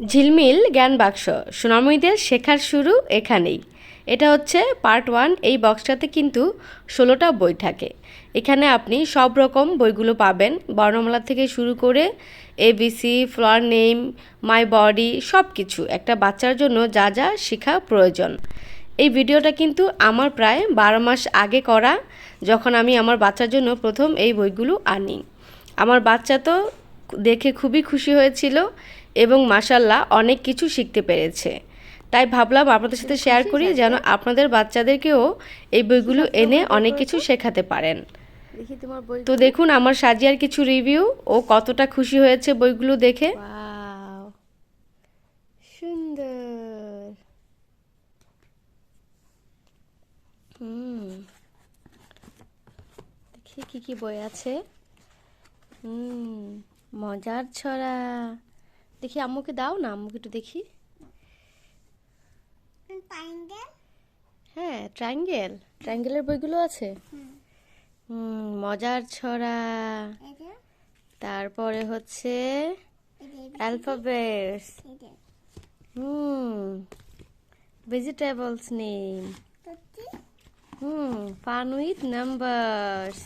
ঝিলমিল জ্ঞান বাক্স। সোনাময়ীদের শেখার শুরু এখানেই। এটা হচ্ছে পার্ট ওয়ান এই বক্সটাতে কিন্তু ষোলোটা বই থাকে। এখানে আপনি সব রকম বইগুলো পাবেন। বর্ণমালা থেকে শুরু করে ABC flower name my body সব কিছু একটা বাচ্চার জন্য যা যা শেখা প্রয়োজন। এই ভিডিওটা কিন্তু আমার প্রায় বারো মাস আগে করা, যখন আমি আমার বাচ্চার জন্য প্রথম এই বইগুলো আনি। আমার বাচ্চা তো দেখে খুবই খুশি হয়েছিল এবং মাসাল্লাহ অনেক কিছু শিখতে পেরেছে। তাই ভাবলাম আপনাদের সাথে শেয়ার করি যেন আপনাদের বাচ্চাদেরকেও এই বইগুলো এনে অনেক কিছু শেখাতে পারেন। তো দেখুন আমার সাজিয়ার কিছু রিভিউ ও কতটা খুশি হয়েছে বইগুলো দেখে। সুন্দর। হুম দেখি কি কি বই আছে। হুম। মজার ছড়া। দেখি আম্মুকে দাও না আম্মুকে একটু দেখি। হ্যাঁ ট্রায়াঙ্গেল। ট্রায়াঙ্গেলের বইগুলো আছে? মজার ছড়া। তারপরে হচ্ছে alphabets. Hmm vegetables name. Hmm fun with numbers.